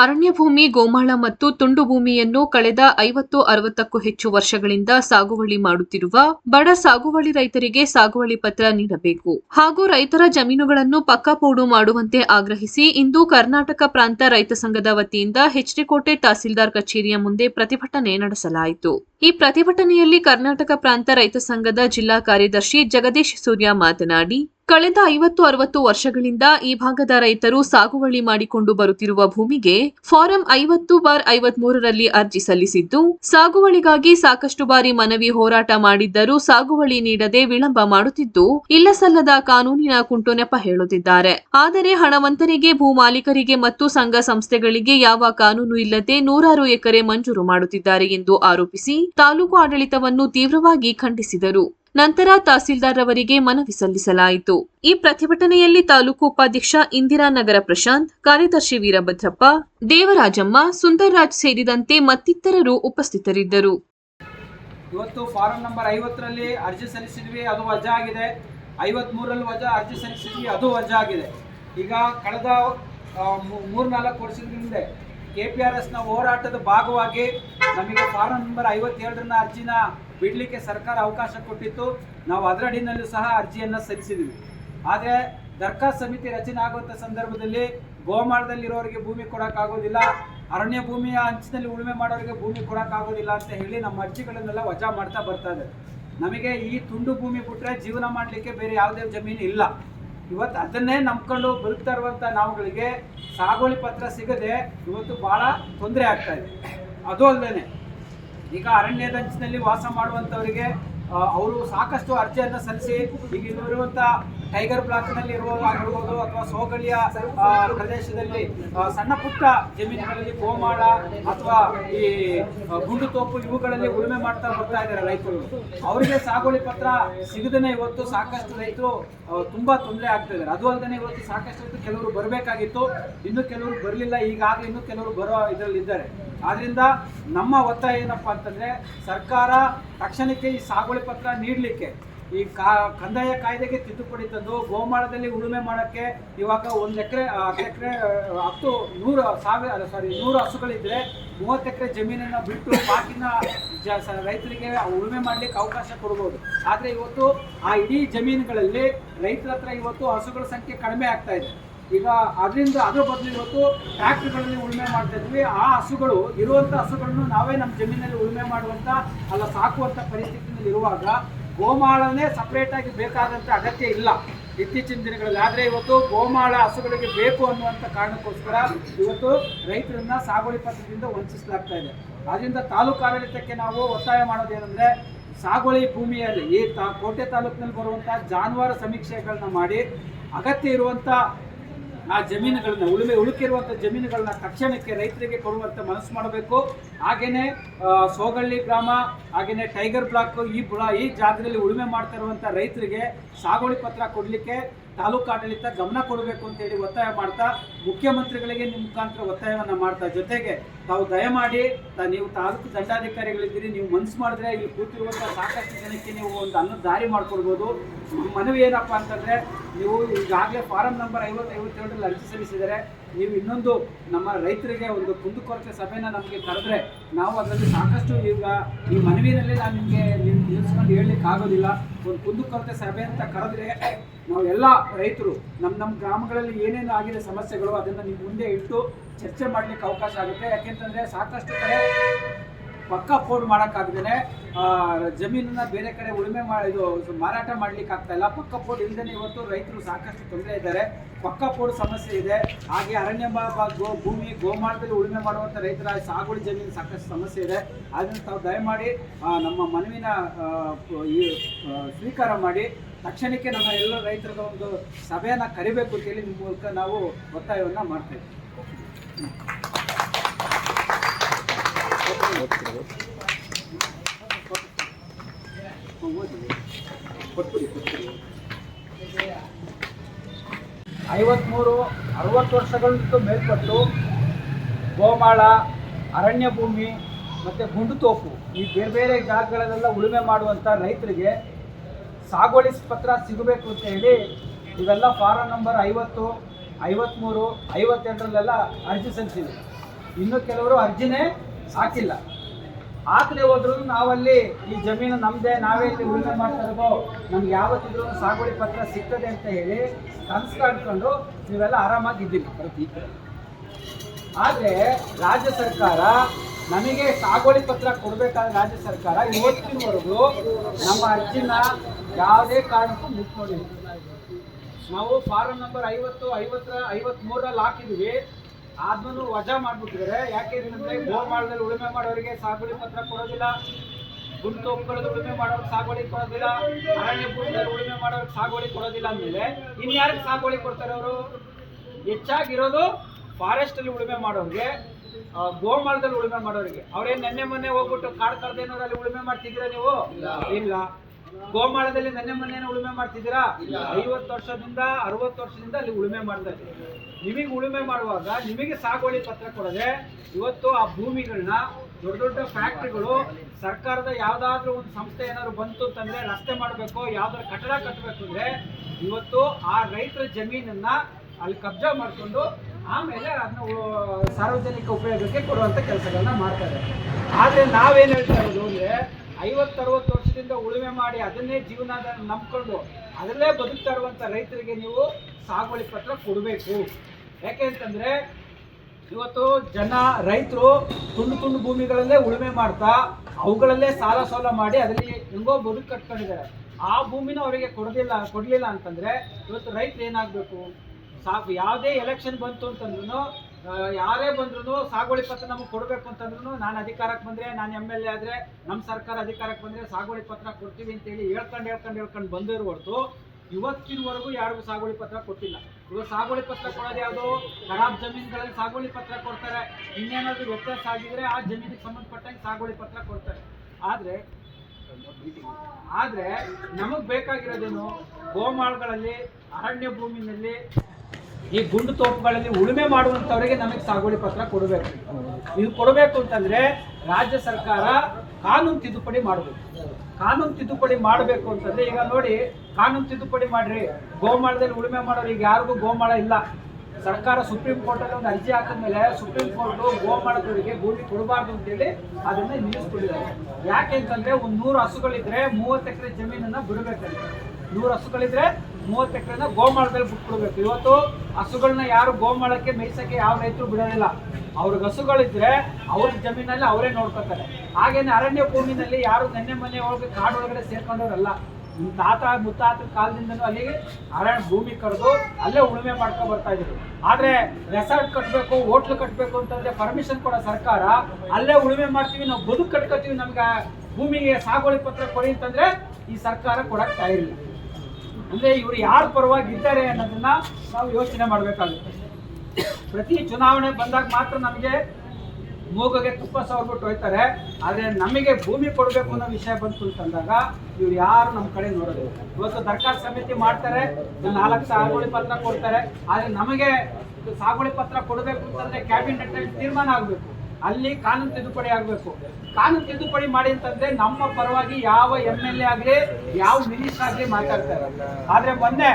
ಅರಣ್ಯ ಭೂಮಿ, ಗೋಮಾಳ ಮತ್ತು ತುಂಡು ಭೂಮಿಯನ್ನು ಕಳೆದ ಐವತ್ತು ಅರವತ್ತಕ್ಕೂ ಹೆಚ್ಚು ವರ್ಷಗಳಿಂದ ಸಾಗುವಳಿ ಮಾಡುತ್ತಿರುವ ಬಡ ಸಾಗುವಳಿ ರೈತರಿಗೆ ಸಾಗುವಳಿ ಪತ್ರ ನೀಡಬೇಕು. ಹಾಗೂ ರೈತರ ಜಮೀನುಗಳನ್ನು ಪಕ್ಕಾಪೋಡು ಮಾಡುವಂತೆ ಆಗ್ರಹಿಸಿ ಇಂದು ಕರ್ನಾಟಕ ಪ್ರಾಂತ ರೈತ ಸಂಘದ ವತಿಯಿಂದ ಹೆಚ್ಡಿಕೋಟೆ ತಹಸೀಲ್ದಾರ್ ಕಚೇರಿಯ ಮುಂದೆ ಪ್ರತಿಭಟನೆ ನಡೆಸಲಾಯಿತು. ಈ ಪ್ರತಿಭಟನೆಯಲ್ಲಿ ಕರ್ನಾಟಕ ಪ್ರಾಂತ ರೈತ ಸಂಘದ ಜಿಲ್ಲಾ ಕಾರ್ಯದರ್ಶಿ ಜಗದೀಶ್ ಸೂರ್ಯ ಮಾತನಾಡಿ, ಕಳೆದ ಐವತ್ತು ಅರವತ್ತು ವರ್ಷಗಳಿಂದ ಈ ಭಾಗದ ರೈತರು ಸಾಗುವಳಿ ಮಾಡಿಕೊಂಡು ಬರುತ್ತಿರುವ ಭೂಮಿಗೆ ಫಾರಂ ಐವತ್ತು ಬಾರ್ ಐವತ್ಮೂರರಲ್ಲಿ ಅರ್ಜಿ ಸಲ್ಲಿಸಿದ್ದು, ಸಾಗುವಳಿಗಾಗಿ ಸಾಕಷ್ಟು ಬಾರಿ ಮನವಿ ಹೋರಾಟ ಮಾಡಿದ್ದರೂ ಸಾಗುವಳಿ ನೀಡದೆ ವಿಳಂಬ ಮಾಡುತ್ತಿದ್ದು, ಇಲ್ಲಸಲ್ಲದ ಕಾನೂನಿನ ಕುಂಟು ನೆಪ ಹೇಳುತ್ತಿದ್ದಾರೆ. ಆದರೆ ಹಣವಂತರಿಗೆ, ಭೂ ಮಾಲೀಕರಿಗೆ ಮತ್ತು ಸಂಘ ಸಂಸ್ಥೆಗಳಿಗೆ ಯಾವ ಕಾನೂನು ಇಲ್ಲದೆ ನೂರಾರು ಎಕರೆ ಮಂಜೂರು ಮಾಡುತ್ತಿದ್ದಾರೆ ಎಂದು ಆರೋಪಿಸಿ ತಾಲೂಕು ಆಡಳಿತವನ್ನು ತೀವ್ರವಾಗಿ ಖಂಡಿಸಿದರು. ನಂತರ ತಹಸೀಲ್ದಾರ್ ಅವರಿಗೆ ಮನವಿ ಸಲ್ಲಿಸಲಾಯಿತು. ಈ ಪ್ರತಿಭಟನೆಯಲ್ಲಿ ತಾಲೂಕು ಉಪಾಧ್ಯಕ್ಷ ಇಂದಿರಾನಗರ ಪ್ರಶಾಂತ್, ಕಾರ್ಯದರ್ಶಿ ವೀರಭದ್ರಪ್ಪ, ದೇವರಾಜಮ್ಮ, ಸುಂದರ್ರಾಜ್ ಸೇರಿದಂತೆ ಮತ್ತಿತರರು ಉಪಸ್ಥಿತರಿದ್ದರು. ಇವತ್ತು ಫಾರಂ ನಂಬರ್ ಐವತ್ತರಲ್ಲಿ ಅರ್ಜಿ ಸಲ್ಲಿಸಿದ್ವಿ, ಅದು ವಜಾ ಆಗಿದೆ. ಐವತ್ಮೂರರಲ್ಲಿ ವಜಾ, ಅರ್ಜಿ ಸಲ್ಲಿಸಿದ್ವಿ, ಅದು ವಜಾ ಆಗಿದೆ. ಈಗ ಕಳೆದ ಮೂರ್ನಾಲ್ಕು ವರ್ಷದ ಹಿಂದೆ ಕೆ ಪಿ ಆರ್ ಎಸ್ನ ಹೋರಾಟದ ಭಾಗವಾಗಿ ನಮಗೆ ಫಾರಂ ನಂಬರ್ ಐವತ್ತೇಳರನ್ನ ಅರ್ಜಿನ ಬಿಡಲಿಕ್ಕೆ ಸರ್ಕಾರ ಅವಕಾಶ ಕೊಟ್ಟಿತ್ತು. ನಾವು ಅದರಡಿನಲ್ಲೂ ಸಹ ಅರ್ಜಿಯನ್ನು ಸಲ್ಲಿಸಿದ್ವಿ. ಆದರೆ ದರ್ಖಾಸ್ತು ಸಮಿತಿ ರಚನೆ ಆಗುವಂಥ ಸಂದರ್ಭದಲ್ಲಿ ಗೋಮಾಳದಲ್ಲಿರೋರಿಗೆ ಭೂಮಿ ಕೊಡೋಕ್ಕಾಗೋದಿಲ್ಲ. ಅರಣ್ಯ ಭೂಮಿಯ ಅಂಚಿನಲ್ಲಿ ಉಳುಮೆ ಮಾಡೋರಿಗೆ ಭೂಮಿ ಕೊಡೋಕ್ಕಾಗೋದಿಲ್ಲ ಅಂತ ಹೇಳಿ ನಮ್ಮ ಅರ್ಜಿಗಳನ್ನೆಲ್ಲ ವಜಾ ಮಾಡ್ತಾ ಬರ್ತಾ ಇದೆ. ನಮಗೆ ಈ ತುಂಡು ಭೂಮಿ ಬಿಟ್ಟರೆ ಜೀವನ ಮಾಡಲಿಕ್ಕೆ ಬೇರೆ ಯಾವುದೇ ಜಮೀನು ಇಲ್ಲ. ಇವತ್ತು ಅದನ್ನೇ ನಂಬ್ಕೊಂಡು ಬದುಕ್ತಾ ಇರುವಂಥ ನಾವುಗಳಿಗೆ ಸಾಗುವಳಿ ಪತ್ರ ಸಿಗದೆ ಇವತ್ತು ಭಾಳ ತೊಂದರೆ ಆಗ್ತಾ ಇದೆ. ಅದು ಅಲ್ಲದೆ ಈಗ ಅರಣ್ಯದಂಚಿನಲ್ಲಿ ವಾಸ ಮಾಡುವಂಥವರಿಗೆ ಅವರು ಸಾಕಷ್ಟು ಅರ್ಜಿಯನ್ನು ಸಲ್ಲಿಸಿ, ಈಗ ಇಲ್ಲಿರುವಂಥ ಟೈಗರ್ ಬ್ಲಾಕ್ನಲ್ಲಿ ಇರುವ ಆಗಿರ್ಬೋದು ಅಥವಾ ಸೋಗಳಿಯ ಪ್ರದೇಶದಲ್ಲಿ ಸಣ್ಣ ಪುಟ್ಟ ಜಮೀನುಗಳಲ್ಲಿ ಗೋಮಾಳ ಅಥವಾ ಈ ಗುಂಡು ತೋಪು ಇವುಗಳಲ್ಲಿ ಉಳುಮೆ ಮಾಡ್ತಾ ಬರ್ತಾ ಇದ್ದಾರೆ ರೈತರು. ಅವರಿಗೆ ಸಾಗುವಳಿ ಪತ್ರ ಸಿಗದೇ ಇವತ್ತು ಸಾಕಷ್ಟು ರೈತರು ತುಂಬಾ ತೊಂದರೆ ಆಗ್ತಾ ಇದ್ದಾರೆ. ಅದು ಅಲ್ಲದೆ ಇವತ್ತು ಸಾಕಷ್ಟು ರೈತರು ಕೆಲವರು ಬರಬೇಕಾಗಿತ್ತು. ಇನ್ನು ಕೆಲವರು ಬರಲಿಲ್ಲ. ಈಗಾಗಲೇ ಇನ್ನು ಕೆಲವರು ಬರೋ ಇದರಲ್ಲಿದ್ದಾರೆ. ಆದ್ರಿಂದ ನಮ್ಮ ಒತ್ತಾಯ ಏನಪ್ಪಾ ಅಂತಂದ್ರೆ ಸರ್ಕಾರ ತಕ್ಷಣಕ್ಕೆ ಈ ಸಾಗುವಳಿ ಪತ್ರ ನೀಡಲಿಕ್ಕೆ ಈ ಕಾ, ಕಂದಾಯ ಕಾಯ್ದೆಗೆ ತಿದ್ದುಪಡಿ ತಂದು ಗೋಮಾಳದಲ್ಲಿ ಉಳುಮೆ ಮಾಡೋಕ್ಕೆ ಇವಾಗ ಒಂದು ಎಕರೆ ಎಕರೆ ಹತ್ತು ನೂರು ಸಾವಿರ, ಅಲ್ಲ ಸಾರಿ ನೂರು ಹಸುಗಳಿದ್ರೆ ಮೂವತ್ತು ಎಕರೆ ಜಮೀನನ್ನು ಬಿಟ್ಟು ಬಾಕಿನ ಜ ರೈತರಿಗೆ ಉಳುಮೆ ಮಾಡ್ಲಿಕ್ಕೆ ಅವಕಾಶ ಕೊಡ್ಬೋದು. ಆದರೆ ಇವತ್ತು ಆ ಇಡೀ ಜಮೀನುಗಳಲ್ಲಿ ರೈತರ ಹತ್ರ ಇವತ್ತು ಹಸುಗಳ ಸಂಖ್ಯೆ ಕಡಿಮೆ ಆಗ್ತಾ ಇದೆ. ಈಗ ಅದರಿಂದ ಅದ್ರ ಬದಲು ಇವತ್ತು ಟ್ರ್ಯಾಕ್ಟರ್ಗಳಲ್ಲಿ ಉಳುಮೆ ಮಾಡ್ತಾ ಇದ್ವಿ. ಆ ಹಸುಗಳು ಇರುವಂಥ ಹಸುಗಳನ್ನು ನಾವೇ ನಮ್ಮ ಜಮೀನಲ್ಲಿ ಉಳುಮೆ ಮಾಡುವಂಥ ಅಲ್ಲ ಸಾಕುವಂಥ ಪರಿಸ್ಥಿತಿಯಲ್ಲಿ ಇರುವಾಗ ಗೋಮಾಳನೇ ಸಪ್ರೇಟ್ ಆಗಿ ಬೇಕಾದಂತ ಅಗತ್ಯ ಇಲ್ಲ. ಇತ್ತೀಚಿನ ದಿನಗಳಲ್ಲಿ. ಆದರೆ ಇವತ್ತು ಗೋಮಾಳ ಹಸುಗಳಿಗೆ ಬೇಕು ಅನ್ನುವಂಥ ಕಾರಣಕ್ಕೋಸ್ಕರ ಇವತ್ತು ರೈತರನ್ನ ಸಾಗುವಳಿ ಪತ್ರದಿಂದ ವಂಚಿಸಲಾಗ್ತಾ ಇದೆ. ಆದ್ದರಿಂದ ತಾಲೂಕು ಆಡಳಿತಕ್ಕೆ ನಾವು ಒತ್ತಾಯ ಮಾಡೋದೇನೆಂದರೆ ಸಾಗುವಳಿ ಭೂಮಿಯಲ್ಲಿ ಈ ತಾ, ಕೋಟೆ ತಾಲೂಕಿನಲ್ಲಿ ಬರುವಂಥ ಜಾನುವಾರು ಸಮೀಕ್ಷೆಗಳನ್ನ ಮಾಡಿ, ಅಗತ್ಯ ಇರುವಂಥ ಆ ಜಮೀನುಗಳನ್ನ, ಉಳುಮೆ ಉಳುಕಿರುವಂಥ ಜಮೀನುಗಳನ್ನ ತಕ್ಷಣಕ್ಕೆ ರೈತರಿಗೆ ಕೊಡುವಂಥ ಮನಸ್ಸು ಮಾಡಬೇಕು. ಹಾಗೇನೆ ಆ, ಸೋಗಳ್ಳಿ ಗ್ರಾಮ ಹಾಗೆಯೇ ಟೈಗರ್ ಬ್ಲಾಕ್ ಈ ಬುಳ ಈ ಜಾಗದಲ್ಲಿ ಉಳುಮೆ ಮಾಡ್ತಾ ಇರುವಂಥ ರೈತರಿಗೆ ಸಾಗುವಳಿ ಪತ್ರ ಕೊಡಲಿಕ್ಕೆ ತಾಲೂಕು ಆಡಳಿತ ಗಮನ ಕೊಡಬೇಕು ಅಂತೇಳಿ ಒತ್ತಾಯ ಮಾಡ್ತಾ ಮುಖ್ಯಮಂತ್ರಿಗಳಿಗೆ ನಿಮ್ಮ ಮುಖಾಂತರ ಒತ್ತಾಯವನ್ನು ಮಾಡ್ತಾ ಜೊತೆಗೆ ತಾವು ದಯಮಾಡಿ ನೀವು ತಾಲೂಕು ದಂಡಾಧಿಕಾರಿಗಳಿದ್ದೀರಿ ನೀವು ಮನಸ್ಸು ಮಾಡಿದ್ರೆ ಇಲ್ಲಿ ಕೂತಿರುವಂಥ ಸಾಕಷ್ಟು ಜನಕ್ಕೆ ನೀವು ಒಂದು ಅನ್ನ ದಾರಿ ಮಾಡ್ಕೊಡ್ಬೋದು. ಮನವಿ ಏನಪ್ಪ ಅಂತಂದರೆ ನೀವು ಈಗಾಗಲೇ ಫಾರಂ ನಂಬರ್ ಐವತ್ತು ಐವತ್ತೇಳರಲ್ಲಿ ಅರ್ಜಿ ಸಲ್ಲಿಸಿದರೆ ನೀವು ಇನ್ನೊಂದು ನಮ್ಮ ರೈತರಿಗೆ ಒಂದು ಕುಂದುಕೊರತೆ ಸಭೆನ ನಮಗೆ ಕರೆದ್ರೆ ನಾವು ಅದರಲ್ಲಿ ಸಾಕಷ್ಟು ಈಗ ಈ ಮನವಿನಲ್ಲಿ ನಾನು ನಿಮಗೆ ನಿಲ್ಲಿಸ್ಕೊಂಡು ಹೇಳಲಿಕ್ಕೆ ಆಗೋದಿಲ್ಲ. ಒಂದು ಕುಂದುಕೊರತೆ ಸಭೆ ಅಂತ ಕರೆದ್ರೆ ನಾವು ಎಲ್ಲ ರೈತರು ನಮ್ಮ ನಮ್ಮ ಗ್ರಾಮಗಳಲ್ಲಿ ಏನೇನು ಆಗಿದೆ ಸಮಸ್ಯೆಗಳು ಅದನ್ನು ನಿಮ್ಮ ಮುಂದೆ ಇಟ್ಟು ಚರ್ಚೆ ಮಾಡಲಿಕ್ಕೆ ಅವಕಾಶ ಆಗುತ್ತೆ. ಯಾಕೆಂತಂದರೆ ಸಾಕಷ್ಟು ಕಡೆ ಪಕ್ಕ ಫೋನ್ ಮಾಡೋಕ್ಕಾಗ್ದೇ ಜಮೀನನ್ನ ಬೇರೆ ಕಡೆ ಉಳುಮೆ ಇದು ಮಾರಾಟ ಮಾಡ್ಲಿಕ್ಕೆ ಆಗ್ತಾ ಇಲ್ಲ. ಪಕ್ಕ ಫೋನ್ ಇವತ್ತು ರೈತರು ಸಾಕಷ್ಟು ತೊಂದರೆ ಇದ್ದಾರೆ. ಪಕ್ಕ ಫೋನ್ ಸಮಸ್ಯೆ ಇದೆ. ಹಾಗೆ ಅರಣ್ಯ ಗೋ, ಭೂಮಿ, ಗೋಮಾಳದಲ್ಲಿ ಉಳುಮೆ ಮಾಡುವಂಥ ರೈತರ ಸಾಗುವಳಿ ಜಮೀನು ಸಾಕಷ್ಟು ಸಮಸ್ಯೆ ಇದೆ. ಅದನ್ನು ತಾವು ದಯಮಾಡಿ ನಮ್ಮ ಮನವಿನ ಈ ಸ್ವೀಕಾರ ಮಾಡಿ, ತಕ್ಷಣಕ್ಕೆ ನಮ್ಮ ಎಲ್ಲ ರೈತರದ ಒಂದು ಸಭೆಯನ್ನು ಕರಿಬೇಕು ಅಂತೇಳಿ ನಿಮ್ಮ ಮೂಲಕ ನಾವು ಒತ್ತಾಯವನ್ನು ಮಾಡ್ತೇವೆ ಐವತ್ಮೂರು, ಅರವತ್ತು ವರ್ಷಗಳಿಂದ ಮೇಲ್ಪಟ್ಟು ಗೋಮಾಳ ಅರಣ್ಯ ಭೂಮಿ ಮತ್ತು ಗುಂಡುತೋಪು ಈ ಬೇರೆ ಬೇರೆ ಜಾಗಗಳಲ್ಲೆಲ್ಲ ಉಳುಮೆ ಮಾಡುವಂಥ ರೈತರಿಗೆ ಸಾಗುವಳಿ ಪತ್ರ ಸಿಗಬೇಕು ಅಂತ ಹೇಳಿ ಇವೆಲ್ಲ ಫಾರಂ ನಂಬರ್ ಐವತ್ತು ಐವತ್ತ್ಮೂರು ಐವತ್ತೆರಡರಲ್ಲೆಲ್ಲ ಅರ್ಜಿ ಸಲ್ಲಿಸಿದೆ ಇನ್ನು ಕೆಲವರು ಅರ್ಜಿನೇ ಹಾಕಿಲ್ಲ ಹಾಕದೆ ಹೋದ್ರು ನಾವಲ್ಲಿ ಈ ಜಮೀನು ನಮ್ದೇ, ನಾವೇ ಇಲ್ಲಿ ಉಳುಮೆ ಮಾಡ್ತಾ ಇರೋದು. ನಮ್ಗೆ ಯಾವತ್ತಿದ್ರು ಸಾಗುವಳಿ ಪತ್ರ ಸಿಗ್ತದೆ ಅಂತ ಹೇಳಿ ಕನಸು ಕಾಡ್ಕೊಂಡು ನೀವೆಲ್ಲ ಆರಾಮಾಗಿ ಇದ್ದೀವಿ ಆದ್ರೆ ರಾಜ್ಯ ಸರ್ಕಾರ ನಮಗೆ ಸಾಗುವಳಿ ಪತ್ರ ಕೊಡಬೇಕಾದ ರಾಜ್ಯ ಸರ್ಕಾರ ಇವತ್ತಿನವರೆಗೂ ನಮ್ಮ ಅರ್ಜಿನ ಯಾವುದೇ ಕಾರಣಕ್ಕೂ ಮುಟ್ಕೊಂಡಿಲ್ಲ ನಾವು ಫಾರಂ ನಂಬರ್ ಐವತ್ತು, ಐವತ್ತರ ಐವತ್ಮೂರಲ್ಲಿ ಹಾಕಿದ್ವಿ ಅದನ್ನು ವಜಾ ಮಾಡ್ಬಿಟ್ಟಿದ್ದಾರೆ. ಯಾಕೆಂದ್ರೆ ಗೋಮಾಳದಲ್ಲಿ ಉಳುಮೆ ಮಾಡೋರಿಗೆ ಸಾಗುವಳಿ ಪತ್ರ ಕೊಡೋದಿಲ್ಲ. ಗುಂಟು ತೋಪುಗಳಲ್ಲಿ ಉಳುಮೆ ಮಾಡೋರಿಗೆ ಸಾಗುವಳಿ ಕೊಡೋದಿಲ್ಲ. ಅರಣ್ಯ ಭೂಮಿಯಲ್ಲಿ ಉಳುಮೆ ಮಾಡೋರಿಗೆ ಸಾಗುವಳಿ ಕೊಡೋದಿಲ್ಲ ಅಂದಮೇಲೆ ಇನ್ಯಾರಿಗೆ ಸಾಗುವಳಿ ಕೊಡ್ತಾರೆ ಅವರು? ಹೆಚ್ಚಾಗಿರೋದು ಫಾರೆಸ್ಟ್ ಅಲ್ಲಿ ಉಳುಮೆ ಮಾಡೋರಿಗೆ ಗೋಮಾಳದಲ್ಲಿ ಉಳುಮೆ ಮಾಡೋರಿಗೆ. ಅವ್ರೇನ್ ನೆನ್ನೆ ಮೊನ್ನೆ ಹೋಗ್ಬಿಟ್ಟು ಕಾಡು ಕರ್ದೇನೋರಲ್ಲಿ ಉಳುಮೆ ಮಾಡ್ತಿದ್ದೀರಾ ನೀವು? ಇಲ್ಲ. ಗೋಮಾಳದಲ್ಲಿ ನೆನ್ನೆ ಮೊನ್ನೆ ಉಳುಮೆ ಮಾಡ್ತಿದ್ದೀರಾ? ಐವತ್ತು ವರ್ಷದಿಂದ, ಅರವತ್ತು ವರ್ಷದಿಂದ ಅಲ್ಲಿ ಉಳುಮೆ ಮಾಡ್ತಾ ಇದ್ದೀವಿ. ನಿಮಗೆ ಉಳುಮೆ ಮಾಡುವಾಗ ನಿಮಗೆ ಸಾಗುವಳಿ ಪತ್ರ ಕೊಡದೆ ಇವತ್ತು ಆ ಭೂಮಿಗಳನ್ನ ದೊಡ್ಡ ದೊಡ್ಡ ಫ್ಯಾಕ್ಟ್ರಿಗಳು, ಸರ್ಕಾರದ ಯಾವ್ದಾದ್ರು ಒಂದು ಸಂಸ್ಥೆ ಏನಾದ್ರು ಬಂತು ಅಂತಂದ್ರೆ ರಸ್ತೆ ಮಾಡಬೇಕು, ಯಾವ್ದಾದ್ರು ಕಟ್ಟಡ ಕಟ್ಟಬೇಕು ಅಂದ್ರೆ ಇವತ್ತು ಆ ರೈತರ ಜಮೀನನ್ನ ಅಲ್ಲಿ ಕಬ್ಜಾ ಮಾಡ್ಕೊಂಡು ಆಮೇಲೆ ಅದನ್ನ ಸಾರ್ವಜನಿಕ ಉಪಯೋಗಕ್ಕೆ ಕೊಡುವಂತ ಕೆಲಸಗಳನ್ನ ಮಾಡ್ತಾರೆ ಆದ್ರೆ ನಾವೇನ್ ಹೇಳ್ತಾ ಇರೋದು ಅಂದ್ರೆ ಐವತ್ತರವತ್ತು ವರ್ಷದಿಂದ ಉಳುಮೆ ಮಾಡಿ ಅದನ್ನೇ ಜೀವನ ನಂಬ್ಕೊಂಡು ಅದರಲ್ಲೇ ಬದುಕ್ತಾ ಇರುವಂಥ ರೈತರಿಗೆ ನೀವು ಸಾಗುವಳಿ ಪತ್ರ ಕೊಡಬೇಕು. ಯಾಕೆ ಅಂತಂದ್ರೆ ಇವತ್ತು ಜನ, ರೈತರು ತುಂಡು ತುಂಡು ಭೂಮಿಗಳಲ್ಲೇ ಉಳುಮೆ ಮಾಡ್ತಾ ಅವುಗಳಲ್ಲೇ ಸಾಲ ಸಾಲ ಮಾಡಿ ಅದರಲ್ಲಿ ಹೆಂಗೋ ಬದುಕು ಕಟ್ಕೊಂಡಿದ್ದಾರೆ. ಆ ಭೂಮಿನ ಅವರಿಗೆ ಕೊಡಲಿಲ್ಲ ಕೊಡಲಿಲ್ಲ ಅಂತಂದ್ರೆ ಇವತ್ತು ರೈತರು ಏನಾಗಬೇಕು? ಸಾಕು, ಯಾವುದೇ ಎಲೆಕ್ಷನ್ ಬಂತು ಅಂತಂದ್ರೂ ಯಾರೇ ಬಂದ್ರು ಸಾಗುವಳಿ ಪತ್ರ ನಮಗೆ ಕೊಡಬೇಕು ಅಂತಂದ್ರು ನಾನು ಅಧಿಕಾರಕ್ಕೆ ಬಂದ್ರೆ, ನಾನು ಎಂ ಎಲ್ ಎ ಆದ್ರೆ ನಮ್ಮ ಸರ್ಕಾರ ಅಧಿಕಾರಕ್ಕೆ ಬಂದ್ರೆ ಸಾಗುವಳಿ ಪತ್ರ ಕೊಡ್ತೀವಿ ಅಂತೇಳಿ ಹೇಳ್ಕೊಂಡು ಹೇಳ್ಕೊಂಡು ಹೇಳ್ಕೊಂಡು ಬಂದಿರೋ ಹೊರತು ಇವತ್ತಿನವರೆಗೂ ಯಾರಿಗೂ ಸಾಗುವಳಿ ಪತ್ರ ಕೊಟ್ಟಿಲ್ಲ. ಇವಾಗ ಸಾಗುವಳಿ ಪತ್ರ ಕೊಡೋದು ಯಾವುದು? ಖರಾಬ್ ಜಮೀನುಗಳಲ್ಲಿ ಸಾಗುವಳಿ ಪತ್ರ ಕೊಡ್ತಾರೆ. ಇನ್ನೇನಾದ್ರೂ ವ್ಯತ್ಯಾಸ ಆಗಿದ್ರೆ ಆ ಜಮೀನಿಗೆ ಸಂಬಂಧಪಟ್ಟಂಗೆ ಸಾಗುವಳಿ ಪತ್ರ ಕೊಡ್ತಾರೆ. ಆದ್ರೆ ಆದ್ರೆ ನಮಗೆ ಬೇಕಾಗಿರೋದೇನು? ಗೋಮಾಳಗಳಲ್ಲಿ, ಅರಣ್ಯ ಭೂಮಿನಲ್ಲಿ ಈ ಗುಂಡು ತೋಪುಗಳಲ್ಲಿ ಉಳುಮೆ ಮಾಡುವಂತವರಿಗೆ ನಮಗೆ ಸಾಗುವಳಿ ಪತ್ರ ಕೊಡಬೇಕು. ಇದು ಕೊಡಬೇಕು ಅಂತಂದ್ರೆ ರಾಜ್ಯ ಸರ್ಕಾರ ಕಾನೂನು ತಿದ್ದುಪಡಿ ಮಾಡಬೇಕು. ಕಾನೂನು ತಿದ್ದುಪಡಿ ಮಾಡಬೇಕು ಅಂತಂದ್ರೆ ಈಗ ನೋಡಿ ಕಾನೂನು ತಿದ್ದುಪಡಿ ಮಾಡ್ರಿ. ಗೋಮಾಳದಲ್ಲಿ ಉಳುಮೆ ಮಾಡೋರು ಈಗ ಯಾರಿಗೂ ಗೋಮಾಳ ಇಲ್ಲ. ಸರ್ಕಾರ ಸುಪ್ರೀಂ ಕೋರ್ಟಲ್ಲಿ ಒಂದು ಅರ್ಜಿ ಹಾಕಿದ್ಮೇಲೆ ಸುಪ್ರೀಂ ಕೋರ್ಟ್ ಗೋಮಾಳದವರಿಗೆ ಭೂಮಿ ಕೊಡಬಾರ್ದು ಅಂತೇಳಿ ಅದನ್ನ ನಿಲ್ಲಿಸ್ಕೊಂಡಿದ್ದಾರೆ. ಯಾಕೆ ಅಂತಂದ್ರೆ ಒಂದು ನೂರು ಹಸುಗಳಿದ್ರೆ ಮೂವತ್ತು ಎಕರೆ ಜಮೀನನ್ನ ಬಿಡಬೇಕಂತೆ. ನೂರು ಹಸುಗಳಿದ್ರೆ ಮೂವತ್ತು ಎಕರೆನ ಗೋಮಾಳದಲ್ಲಿ ಬಿಟ್ಬಿಡ್ಬೇಕು. ಇವತ್ತು ಹಸುಗಳನ್ನ ಯಾರು ಗೋಮಾಳಕ್ಕೆ ಮೇಯ್ಸಕ್ಕೆ ಯಾವ ರೈತರು ಬಿಡೋದಿಲ್ಲ. ಅವ್ರಿಗೆ ಹಸುಗಳಿದ್ರೆ ಅವ್ರ ಜಮೀನಲ್ಲಿ ಅವರೇ ನೋಡ್ಕೊತಾರೆ. ಹಾಗೇನೆ ಅರಣ್ಯ ಭೂಮಿನಲ್ಲಿ ಯಾರು ನೆನ್ನೆ ಮನೆ ಒಳಗೆ ಕಾಡೊಳಗಡೆ ಸೇರ್ಕೊಂಡವ್ರಲ್ಲ. ತಾತ, ಮುತ್ತಾತ ಕಾಲದಿಂದನೂ ಅಲ್ಲಿಗೆ ಅರಣ್ಯ ಭೂಮಿ ಕರೆದು ಅಲ್ಲೇ ಉಳುಮೆ ಮಾಡ್ಕೊಂಡು ಬರ್ತಾ ಇದ್ರು. ಆದ್ರೆ ರೆಸಾರ್ಟ್ ಕಟ್ಟಬೇಕು ಹೋಟ್ಲು ಕಟ್ಟಬೇಕು ಅಂತಂದ್ರೆ ಪರ್ಮಿಷನ್ ಕೊಡೋ ಸರ್ಕಾರ ಅಲ್ಲೇ ಉಳುಮೆ ಮಾಡ್ತೀವಿ, ನಾವು ಬದುಕು ಕಟ್ಕೋತೀವಿ ನಮ್ಗೆ. ಭೂಮಿಗೆ ಸಾಗುವಳಿ ಪತ್ರ ಕೊಡಿ ಅಂತಂದ್ರೆ ಈ ಸರ್ಕಾರ ಕೊಡಕ್ ತಯಾರಿಲ್ಲ. ಅಂದ್ರೆ ಇವರು ಯಾರ ಪರವಾಗಿ ಇದ್ದಾರೆ ಅನ್ನೋದನ್ನ ನಾವು ಯೋಚನೆ ಮಾಡಬೇಕಾಗುತ್ತೆ. ಪ್ರತಿ ಚುನಾವಣೆ ಬಂದಾಗ ಮಾತ್ರ ನಮಗೆ ಮೂಗಗೆ ತುಪ್ಪ ಸವರ್ಬಿಟ್ಟು ಹೋಯ್ತಾರೆ. ಆದ್ರೆ ನಮಗೆ ಭೂಮಿ ಕೊಡಬೇಕು ಅನ್ನೋ ವಿಷಯ ಬಂತು ಅಂತಂದಾಗ ಇವ್ರು ಯಾರು ನಮ್ಮ ಕಡೆ ನೋಡೋದು ಇವತ್ತು ದರ್ಖಾಸ್ತು ಸಮಿತಿ ಮಾಡ್ತಾರೆ ನಾಲ್ಕು ಸಾಗುವಳಿ ಪತ್ರ ಕೊಡ್ತಾರೆ. ಆದ್ರೆ ನಮಗೆ ಸಾಗುವಳಿ ಪತ್ರ ಕೊಡಬೇಕು ಅಂತಂದ್ರೆ ಕ್ಯಾಬಿನೆಟ್ ಅಲ್ಲಿ ತೀರ್ಮಾನ ಆಗಬೇಕು. ಅಲ್ಲಿ ಕಾನೂನು ತಿದ್ದುಪಡಿ ಆಗಬೇಕು. ಕಾನೂನು ತಿದ್ದುಪಡಿ ಮಾಡಿ ಅಂತಂದ್ರೆ ನಮ್ಮ ಪರವಾಗಿ ಯಾವ ಎಂ ಎಲ್ ಎ ಆಗಲಿ, ಯಾವ ಮಿನಿಸ್ಟರ್ ಆಗಲಿ ಮಾತಾಡ್ತಾರೆ. ಆದ್ರೆ ಮೊನ್ನೆ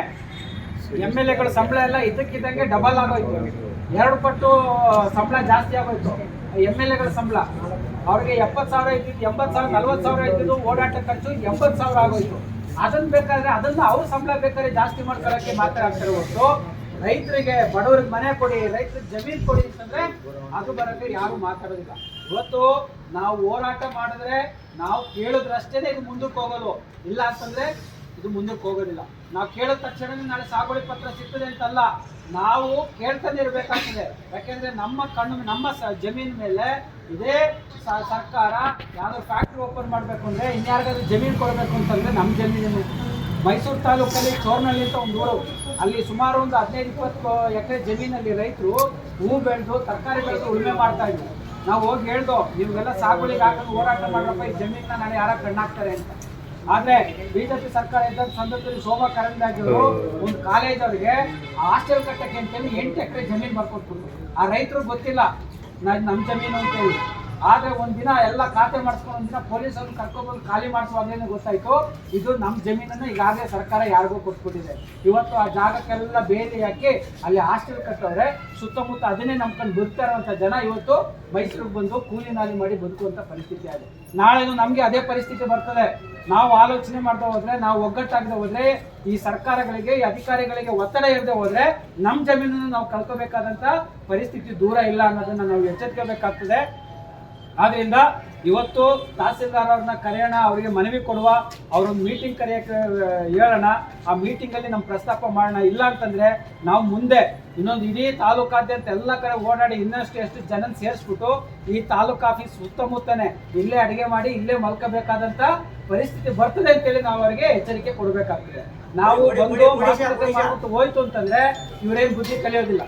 ಎಂ ಎಲ್ ಎಗಳ ಸಂಬಳ ಎಲ್ಲ ಇದಕ್ಕಿದ್ದಂಗೆ ಡಬಲ್ ಆಗೋಯ್ತು. ಎರಡು ಪಟ್ಟು ಸಂಬಳ ಜಾಸ್ತಿ ಆಗೋಯ್ತು. ಎಂ ಎಲ್ ಎಗಳ ಸಂಬಳ. ಅವ್ರಿಗೆ ಎಪ್ಪತ್ತು ಸಾವಿರ ಇದ್ದಿದ್ದು, ಎಂಬತ್ತು ಸಾವಿರ, ನಲ್ವತ್ತು ಸಾವಿರ ಇದ್ದಿದ್ದು ಓಡಾಟ ಖರ್ಚು ಎಂಬತ್ತು ಸಾವಿರ ಆಗೋಯ್ತು. ಅದನ್ನ ಬೇಕಾದ್ರೆ ಅದನ್ನ ಅವ್ರ ಸಂಬಳ ಬೇಕಾದ್ರೆ ಜಾಸ್ತಿ ಮಾಡ್ಕೊಳ್ಳೋಕೆ ಮಾತಾಡ್ತಾರೆ ಹೊರತು ರೈತರಿಗೆ, ಬಡವ್ರಿಗೆ ಮನೆ ಕೊಡಿ, ರೈತರಿಗೆ ಜಮೀನ್ ಕೊಡಿ ಅಂತಂದ್ರೆ ಅದು ಬರಕ್ಕೆ ಯಾರು ಮಾತಾಡೋದಿಲ್ಲ. ಇವತ್ತು ನಾವು ಹೋರಾಟ ಮಾಡಿದ್ರೆ ನಾವು ಕೇಳಿದ್ರಷ್ಟೇ ಇದು ಮುಂದಕ್ಕೆ ಹೋಗೋದು. ಇಲ್ಲ ಅಂತಂದ್ರೆ ಇದು ಮುಂದಕ್ಕೆ ಹೋಗೋದಿಲ್ಲ. ನಾವು ಕೇಳಿದ ತಕ್ಷಣ ನಾಳೆ ಸಾಗುವಳಿ ಪತ್ರ ಸಿಗ್ತದೆ ಅಂತಲ್ಲ, ನಾವು ಕೇಳ್ತಾನೆ ಇರಬೇಕಾಗ್ತದೆ. ಯಾಕೆಂದ್ರೆ ನಮ್ಮ ಕಣ್ಣು, ನಮ್ಮ ಜಮೀನ್ ಮೇಲೆ ಇದೇ ಸರ್ಕಾರ ಯಾವ್ದೋ ಫ್ಯಾಕ್ಟ್ರಿ ಓಪನ್ ಮಾಡಬೇಕು ಅಂದ್ರೆ ಇನ್ಯಾರಿಗಾದ್ರೂ ಜಮೀನು ಕೊಡಬೇಕು ಅಂತಂದ್ರೆ ನಮ್ಮ ಜಮೀನು ಮೈಸೂರು ತಾಲೂಕಲ್ಲಿ ಚೋರ್ನಳ್ಳಿ ಅಂತ ಒಂದು ಊರು. ಅಲ್ಲಿ ಸುಮಾರು ಒಂದು ಹದಿನೈದು, ಇಪ್ಪತ್ತು ಎಕರೆ ಜಮೀನಲ್ಲಿ ರೈತರು ಹೂ ಬೆಳೆದು ತರಕಾರಿ ಬೆಳೆದು ಉಳುಮೆ ಮಾಡ್ತಾ ಇದ್ರು. ನಾವು ಹೋಗಿ ಹೇಳ್ದೋ ನೀವೆಲ್ಲ ಸಾಗುಳಿಗೆ ಹಾಕೊಂಡು ಹೋರಾಟ ಮಾಡ್ರಪ್ಪ, ಈ ಜಮೀನ ನಾಳೆ ಯಾರ ಕಣ್ಣಾಕ್ತಾರೆ ಅಂತ. ಆದ್ರೆ ಬಿಜೆಪಿ ಸರ್ಕಾರ ಇದ್ದ ಸಂದರ್ಭದಲ್ಲಿ ಶೋಭಾ ಕರಂದ್ಲಾಜೆ ಅವರು ಒಂದು ಕಾಲೇಜ್ ಅವರಿಗೆ ಹಾಸ್ಟೆಲ್ ಕಟ್ಟಕ್ಕೆ ಅಂತೇಳಿ ಎಂಟು ಎಕರೆ ಜಮೀನು ಬರ್ಕೊಟ್ಬಿಟ್ಟು ಆ ರೈತರು ಗೊತ್ತಿಲ್ಲ ನಮ್ಮ ನಮ್ ಜಮೀನು ಅಂತೇಳಿ. ಆದ್ರೆ ಒಂದಿನ ಎಲ್ಲ ಖಾತೆ ಮಾಡಿಸ್ಕೊಂಡು ಒಂದಿನ ಪೊಲೀಸ್ ಅವ್ರನ್ನ ಕರ್ಕೊಂಡ್ಬಂದು ಖಾಲಿ ಮಾಡಿಸುವಾಗಲೇ ಗೊತ್ತಾಯ್ತು. ಇದು ನಮ್ಮ ಜಮೀನನ್ನ ಈಗಾಗಲೇ ಸರ್ಕಾರ ಯಾರಿಗೂ ಕೊಟ್ಬಿಟ್ಟಿದೆ. ಇವತ್ತು ಆ ಜಾಗಕ್ಕೆಲ್ಲ ಬೇಲಿ ಹಾಕಿ ಅಲ್ಲಿ ಹಾಸ್ಟೆಲ್ ಕಟ್ಟವ್ರೆ ಸುತ್ತಮುತ್ತ ಅದನ್ನೇ ನಂಬ್ಕೊಂಡು ಬದುಕ್ತಾ ಇರುವಂತ ಜನ ಇವತ್ತು ಮೈಸೂರಿಗೆ ಬಂದು ಕೂಲಿ ನಾಲಿ ಮಾಡಿ ಬದುಕುವಂತ ಪರಿಸ್ಥಿತಿ ಆಗಿದೆ. ನಾಳೆನು ನಮಗೆ ಅದೇ ಪರಿಸ್ಥಿತಿ ಬರ್ತದೆ. ನಾವು ಆಲೋಚನೆ ಮಾಡ್ತಾ ಹೋದ್ರೆ, ನಾವು ಒಗ್ಗಟ್ಟಾಗದೆ ಹೋದ್ರೆ, ಈ ಸರ್ಕಾರಗಳಿಗೆ, ಈ ಅಧಿಕಾರಿಗಳಿಗೆ ಒತ್ತಡ ಇರದೆ ಹೋದ್ರೆ ನಮ್ಮ ಜಮೀನನ್ನು ನಾವು ಕಳ್ಕೋಬೇಕಾದಂಥ ಪರಿಸ್ಥಿತಿ ದೂರ ಇಲ್ಲ ಅನ್ನೋದನ್ನ ನಾವು ಎಚ್ಚರಿಕೆಬೇಕಾಗ್ತದೆ ಆದ್ರಿಂದ ಇವತ್ತು ತಹಸೀಲ್ದಾರ್ ಅವ್ರನ್ನ ಕರೆಯೋಣ ಅವರಿಗೆ ಮನವಿ ಕೊಡುವ ಅವ್ರೊಂದು ಮೀಟಿಂಗ್ ಕರೆಯಕ್ಕೆ ಹೇಳೋಣ. ಆ ಮೀಟಿಂಗ್ ಅಲ್ಲಿ ನಮ್ಮ ಪ್ರಸ್ತಾಪ ಮಾಡೋಣ. ಇಲ್ಲ ಅಂತಂದ್ರೆ ನಾವು ಮುಂದೆ ಇನ್ನೊಂದು ಇಡೀ ತಾಲೂಕಾದ್ಯಂತ ಎಲ್ಲ ಕಡೆ ಓಡಾಡಿ ಇನ್ನಷ್ಟು ಎಷ್ಟು ಜನ ಸೇರಿಸ್ಬಿಟ್ಟು ಈ ತಾಲೂಕು ಆಫೀಸ್ ಸುತ್ತಮುತ್ತನೇ ಇಲ್ಲೇ ಅಡಿಗೆ ಮಾಡಿ ಇಲ್ಲೇ ಮಲ್ಕೋಬೇಕಾದಂಥ ಪರಿಸ್ಥಿತಿ ಬರ್ತದೆ ಅಂತೇಳಿ ನಾವು ಅವರಿಗೆ ಎಚ್ಚರಿಕೆ ಕೊಡಬೇಕಾಗ್ತದೆ. ನಾವು ಹೋಯ್ತು ಅಂತಂದ್ರೆ ಇವರೇನ್ ಬುದ್ಧಿ ಕಲಿಯೋದಿಲ್ಲ.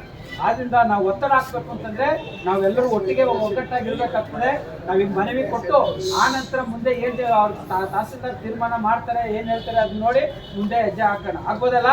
ಆದ್ರಿಂದ ನಾವು ಒತ್ತಡ ಹಾಕ್ಬೇಕು ಅಂತಂದ್ರೆ ನಾವೆಲ್ಲರೂ ಒಟ್ಟಿಗೆ ಒಗ್ಗಟ್ಟಾಗಿರ್ಬೇಕಾಗ್ತದೆ. ನಾವೀಗ ಮನವಿ ಕೊಟ್ಟು ಆ ನಂತರ ಮುಂದೆ ಏನ್ ಅವ್ರ ತಹಸೀಲ್ದಾರ್ ತೀರ್ಮಾನ ಮಾಡ್ತಾರೆ, ಏನ್ ಹೇಳ್ತಾರೆ ಅದನ್ನ ನೋಡಿ ಮುಂದೆ ಹೆಜ್ಜೆ ಹಾಕೋಣ. ಆಗ್ಬೋದಲ್ಲ?